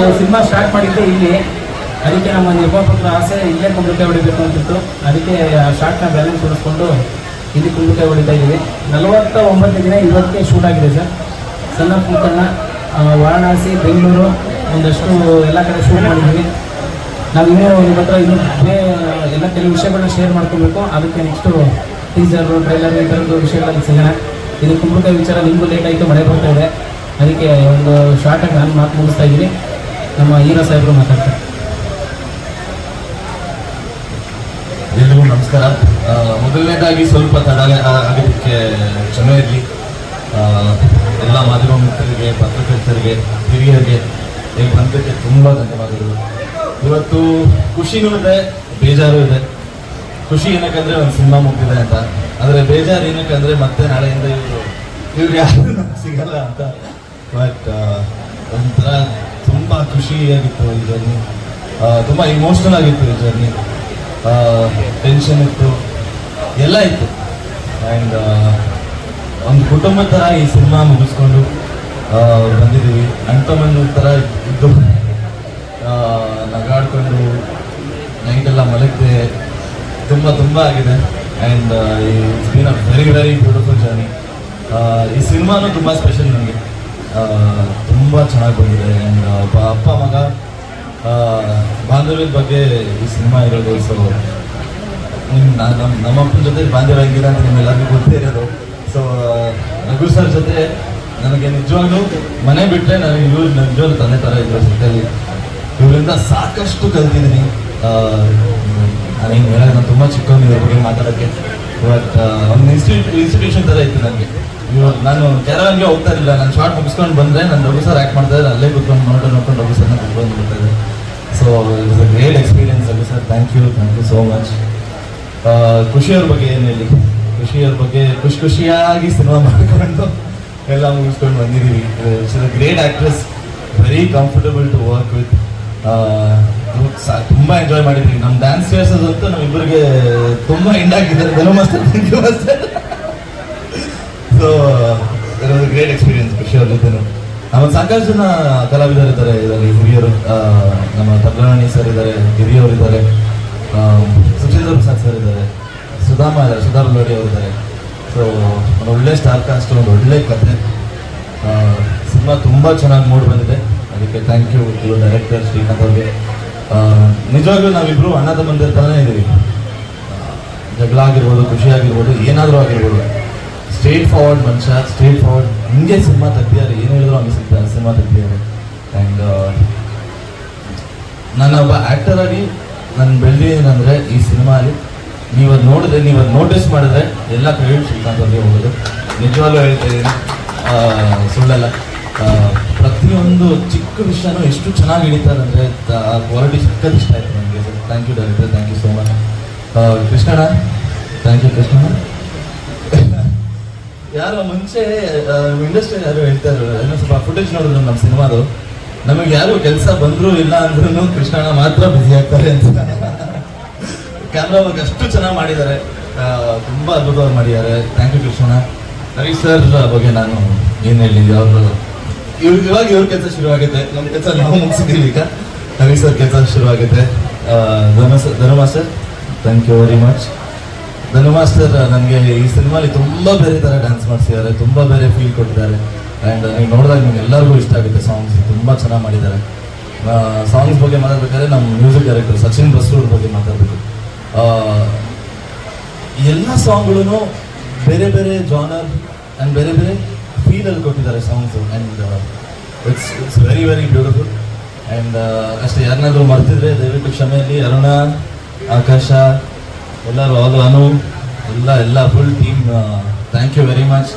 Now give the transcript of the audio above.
Cinema start ಮಾಡಿದ್ದೆ ಇಲ್ಲಿ. ಅದಕ್ಕೆ ನಮ್ಮ ನಿರ್ಮಾಪಕರ ಆಸೆ ಇಲ್ಲೇ ಕುಂಬಳಕಾಯಿ ಹೊಡಿಬೇಕು ಅಂತಿತ್ತು. ಅದಕ್ಕೆ ಆ ಶಾರ್ಟ್ನ ಬ್ಯಾಲೆನ್ಸ್ ಉಳಿಸ್ಕೊಂಡು ಇಲ್ಲಿ ಕುಂಬಳಕಾಯಿ ಹೊಡಿತಾ ಇದ್ದೀವಿ. ನಲವತ್ತ ಒಂಬತ್ತು ದಿನ ಇವತ್ತೇ ಶೂಟ್ ಆಗಿದೆ ಸರ್. ಸಣ್ಣ ಮುಖಂಡ ವಾರಣಾಸಿ, ಬೆಂಗಳೂರು ಒಂದಷ್ಟು ಎಲ್ಲ ಕಡೆ ಶೂಟ್ ಮಾಡಿದ್ದೀವಿ. ನಾವು ಇನ್ನೂ ನಿಮ್ಮ ಹತ್ರ ಇನ್ನೂ ಎಲ್ಲ ಕೆಲವು ವಿಷಯಗಳನ್ನ ಶೇರ್ ಮಾಡ್ಕೊಬೇಕು. ಅದಕ್ಕೆ ನೆಕ್ಸ್ಟು ಟೀಸರು ಟ್ರೈಲರ್ ಈ ಥರದ್ದು ವಿಷಯಗಳಲ್ಲಿ ಸಿಗೋಣ. ಇದು ಕುಂಬಳಕಾಯಿ ವಿಚಾರ ನಿಮಗೂ ಲೇಟ್ ಆಯಿತು, ಮಳೆ ಬರ್ತಾ ಇದೆ. ಅದಕ್ಕೆ ಒಂದು ಶಾರ್ಟಾಗಿ ನಾನು ಮಾತು ಮುಗಿಸ್ತಾ ಇದ್ದೀನಿ. ನಮ್ಮ ಈರ ಸಾಹೇಬರು ಮಾತಾಡ್ತಾರೆ. ಎಲ್ರಿಗೂ ನಮಸ್ಕಾರ. ಮೊದಲನೇದಾಗಿ ಸ್ವಲ್ಪ ತಡ ಆಗೋದಕ್ಕೆ ಕ್ಷಮೆ ಇರಲಿ. ಎಲ್ಲ ಮಾಧ್ಯಮ ಮಿತ್ರರಿಗೆ ಪತ್ರಕರ್ತರಿಗೆ, ಹಿರಿಯರಿಗೆ ಈ ಬಂದಕ್ಕೆ ತುಂಬ ಧನ್ಯವಾದಗಳು. ಇವತ್ತು ಖುಷಿನೂ ಇದೆ, ಬೇಜಾರು ಇದೆ. ಖುಷಿ ಏನಕ್ಕಂದ್ರೆ ಒಂದು ಸಿನಿಮಾ ಮುಗ್ದಿದೆ ಅಂತ. ಆದರೆ ಬೇಜಾರು ಏನಕ್ಕಂದ್ರೆ ಮತ್ತೆ ನಾಳೆಯಿಂದ ಇವರು ಇವ್ರು ಸಿಗಲ್ಲ ಅಂತ. ಬಟ್ ಒಂಥರ ತುಂಬ ಖುಷಿಯಾಗಿತ್ತು ಈ ಜರ್ನಿ ತುಂಬ ಇಮೋಷ್ನಲ್ ಆಗಿತ್ತು ಈ ಜರ್ನಿ ಟೆನ್ಷನ್ ಇತ್ತು. ಎಲ್ಲ ಇತ್ತು. ಆ್ಯಂಡ್ ಒಂದು ಕುಟುಂಬದ ಥರ ಈ ಸಿನಿಮಾ ಮುಗಿಸ್ಕೊಂಡು ಬಂದಿದ್ದೀವಿ. ಅಂಥಮನ್ನು ಥರ ಇದ್ದು ನಗಾಡ್ಕೊಂಡು ನೈಟೆಲ್ಲ ಮಲಗಿದೆ, ತುಂಬ ತುಂಬ ಆಗಿದೆ. And it's been a very very beautiful journey ಈ ಸಿನಿಮಾನು ತುಂಬ ಸ್ಪೆಷಲ್ ನನಗೆ ತುಂಬ ಚೆನ್ನಾಗಿ ಬಂದಿದೆ. ಆ್ಯಂಡ್ ಒಬ್ಬ ಅಪ್ಪ, ಮಗ ಬಾಂಧವ್ಯದ ಬಗ್ಗೆ ಈ ಸಿನಿಮಾ ಇರೋದು. ಸೊ ನಿಮ್ ನಮ್ಮ ನಮ್ಮ ಅಪ್ಪನ ಜೊತೆ ಬಾಂಧವ್ಯ ಆಗಿಲ್ಲ ಅಂತ ನಿಮ್ಮೆಲ್ಲರಿಗೂ ಗೊತ್ತೇ ಇರೋದು. ಸೊ ರಘು ಸರ್ ಜೊತೆ ನನಗೆ ನಿಜವಾಗ್ಲೂ ಮನೆ ಬಿಟ್ಟರೆ ನನಗೆ ಇವ್ರು ನಿಜವಾಗ್ಲೂ ತಂದೆ ಥರ ಇದ್ರು ಜೊತೆಲಿ ಇವರಿಂದ ಸಾಕಷ್ಟು ಕಲ್ತಿದ್ದೀನಿ. ನಾನು ಹಿಂಗೆ ಹೇಳೋದು ನಾನು ತುಂಬ ಚಿಕ್ಕವನು ಇದ್ರ ಬಗ್ಗೆ ಮಾತಾಡೋಕ್ಕೆ ಬಟ್ ಒಂದು ಇನ್ಸ್ಟಿಟ್ಯೂಟ್ ಇನ್ಸ್ಟಿಟ್ಯೂಷನ್ ಥರ ಇತ್ತು ನನಗೆ ನಾನು ಕೆರವನ್ಗೆ ಹೋಗ್ತಾ ಇರಲಿಲ್ಲ. ನಾನು ಶಾರ್ಟ್ ಮುಗಿಸ್ಕೊಂಡು ಬಂದರೆ ನಾನು ರಘು ಸರ್ ಆ್ಯಕ್ಟ್ ಮಾಡ್ತಾ ಇದ್ದಾರೆ ಅಲ್ಲೇ ಕೂತ್ಕೊಂಡು ನೋಡ್ಕೊಂಡು ನೋಡ್ಕೊಂಡು ರಘು ಸರ್ನ ಕೂತ್ಕೊಂಡು ಬರ್ತಾ ಇದೆ so it's a great experience Raghu sir thank you thank you so much ಖುಷಿಯವ್ರ ಬಗ್ಗೆ ಏನು ಹೇಳಿ? ಖುಷಿಯವ್ರ ಬಗ್ಗೆ ಖುಷಿ ಖುಷಿಯಾಗಿ ಸಿನಿಮಾ ಮಾಡಿಕೊಂಡು ಎಲ್ಲ ಮುಗಿಸ್ಕೊಂಡು ಬಂದಿದ್ದೀವಿ. Great actress very comfortable to work with ತುಂಬ ಎಂಜಾಯ್ ಮಾಡಿದ್ವಿ ನಮ್ಮ ಡ್ಯಾನ್ಸ್ ಅಂತೂ ನಮ್ಮಿಬ್ಬರಿಗೆ ತುಂಬ ಎಂಡ್ ಆಗಿದ್ದಾರೆ Dhanu thank you master so great experience ಖುಷಿಯವ್ರ ಜೊತೆ ನಮ್ಮ ಸಾಕಷ್ಟು ಜನ ಕಲಾವಿದರು ಇದ್ದಾರೆ ಇದರಲ್ಲಿ ಹಿರಿಯರು ನಮ್ಮ ತಬ್ರಾಣಿ ಸರ್ ಇದ್ದಾರೆ, ಹಿರಿಯವರು ಇದ್ದಾರೆ ಸುಚೇಂದ್ರ ಪ್ರಸಾದ್ ಸರ್ ಇದ್ದಾರೆ, ಸುಧಾಮ ಇದ್ದಾರೆ ಸುಧಾ ಲೋಡಿ ಅವರು ಇದ್ದಾರೆ. ಸೊ ಒಂದು ಒಳ್ಳೆ ಸ್ಟಾರ್ ಕಾಸ್ಟ್ ಒಂದು ಒಳ್ಳೆ ಕತೆ. ಸಿನಿಮಾ ತುಂಬ ಚೆನ್ನಾಗಿ ಮೂಡಿ ಬಂದಿದೆ. ಅದಕ್ಕೆ thank you to director Srikanth ಅವ್ರಿಗೆ. ನಿಜವಾಗ್ಲೂ ನಾವಿಬ್ರು ಅಣ್ಣ ತಮ್ಮಂದಿರ ಥರನೇ ಇದ್ದೀವಿ ಜಗಳ ಆಗಿರ್ಬೋದು, ಖುಷಿ ಆಗಿರ್ಬೋದು, ಏನಾದರೂ ಆಗಿರ್ಬೋದು. ಸ್ಟ್ರೇಟ್ ಫಾರ್ವರ್ಡ್ ಮನುಷ್ಯ ಸ್ಟ್ರೇಟ್ ಫಾರ್ವರ್ಡ್ ಹಿಂಗೆ ಸಿನಿಮಾ ತೆಗ್ದಿದ್ದಾರೆ. ಏನು ಹೇಳಿದ್ರು ಹಂಗೆ ಸಿಗ್ತಾರೆ ಸಿನಿಮಾ ತೆಗ್ದಿದ್ದಾರೆ. ಆ್ಯಂಡ್ ನನ್ನ ಒಬ್ಬ ಆ್ಯಕ್ಟರ್ ಆಗಿ ನಾನು ಬೆಳೆದಿದ್ದೀನಂದರೆ ಈ ಸಿನಿಮಾಲಿ ನೀವು ಅದು ನೋಡಿದ್ರೆ ನೀವು ಅದು ನೋಟಿಸ್ ಮಾಡಿದ್ರೆ ಎಲ್ಲ ಕ್ರೆಡಿಟ್ ಸಿಗ್ತಾ ಅವ್ರಿಗೆ ಹೋಗೋದು. ನಿಜವಾಗ್ಲೂ ಹೇಳ್ತಾ ಇದ್ದೀನಿ. ಸುಳ್ಳಲ್ಲ. ಪ್ರತಿಯೊಂದು ಚಿಕ್ಕ ವಿಷಯನೂ ಎಷ್ಟು ಚೆನ್ನಾಗಿ ಹಿಡಿತಾರೆ ಅಂದರೆ, ಆ ಕ್ವಾಲಿಟಿ ಸಕ್ಕತ್ ಇಷ್ಟ ಆಯಿತು ನನಗೆ thank you director thank you so much Krishnanna. Thank you ಕೃಷ್ಣಣ್ಣ. ಯಾರೋ ಮುಂಚೆ ಇಂಡಸ್ಟ್ರಿ ಯಾರು ಹೇಳ್ತಾರೆ ಏನೋ ಸ್ವಲ್ಪ ಫುಟೇಜ್ ನೋಡಿದ್ರು ನಮ್ಮ ಸಿನಿಮಾದು. ನಮಗೆ ಯಾರು ಕೆಲಸ ಬಂದ್ರು ಇಲ್ಲ ಅಂದ್ರೂ ಕೃಷ್ಣಣ್ಣ ಮಾತ್ರ ಬಿಸಿ ಆಗ್ತಾರೆ ಅಂತ. ಕ್ಯಾಮ್ರಾ ವರ್ಕ್ ಅಷ್ಟು ಚೆನ್ನಾಗಿ ಮಾಡಿದ್ದಾರೆ. ತುಂಬ ಅದ್ಭುತವಾಗಿ ಮಾಡಿದ್ದಾರೆ. ಥ್ಯಾಂಕ್ ಯು ಕೃಷ್ಣಣ್ಣ. ರವಿ ಸರ್ ಬಗ್ಗೆ ನಾನು ಏನು ಹೇಳಿ ಅವರು ಇವ್ರು ಇವಾಗ ಇವ್ರ ಕೆಲಸ ಶುರುವಾಗುತ್ತೆ ನಮ್ಮ ಕೆಲಸ ನಾವು ಮುಗಿಸಿದ್ದೀವಿ ಈಗ. ರವಿ ಸರ್ ಕೆಲಸ ಶುರುವಾಗುತ್ತೆ Dharma sir Dharma sir thank you very much Dhanu master ನನಗೆ ಈ ಸಿನಿಮಾಲಿ ತುಂಬ ಬೇರೆ ಥರ ಡ್ಯಾನ್ಸ್ ಮಾಡಿಸಿದ್ದಾರೆ, ತುಂಬ ಬೇರೆ ಫೀಲ್ ಕೊಟ್ಟಿದ್ದಾರೆ. ಆ್ಯಂಡ್ ನೀವು ನೋಡಿದಾಗ ನಿಮ್ಗೆ ಎಲ್ಲರಿಗೂ ಇಷ್ಟ ಆಗುತ್ತೆ ಸಾಂಗ್ಸ್ ತುಂಬ ಚೆನ್ನಾಗಿ ಮಾಡಿದ್ದಾರೆ. ಸಾಂಗ್ಸ್ ಬಗ್ಗೆ ಮಾತಾಡ್ಬೇಕಾದ್ರೆ ನಮ್ಮ ಮ್ಯೂಸಿಕ್ ಡೈರೆಕ್ಟರ್ ಸಚಿನ್ ಬಸ್ರೂರ್ ಬಗ್ಗೆ ಮಾತಾಡಬೇಕು. ಎಲ್ಲ ಸಾಂಗ್ಗಳು ಬೇರೆ ಬೇರೆ ಜಾನರ್ ಆ್ಯಂಡ್ ಬೇರೆ ಬೇರೆ ಫೀಲಲ್ಲಿ ಕೊಟ್ಟಿದ್ದಾರೆ songs and it's it's very very beautiful and ಅಷ್ಟೇ ಯಾರನ್ನಾದರೂ ಮರ್ತಿದ್ರೆ ದಯವಿಟ್ಟು ಕ್ಷಮೆಯಲ್ಲಿ ಅರುಣ, ಆಕಾಶ ಎಲ್ಲರೂ ಅದು ಅನು ಎಲ್ಲ ಎಲ್ಲ full team thank you very much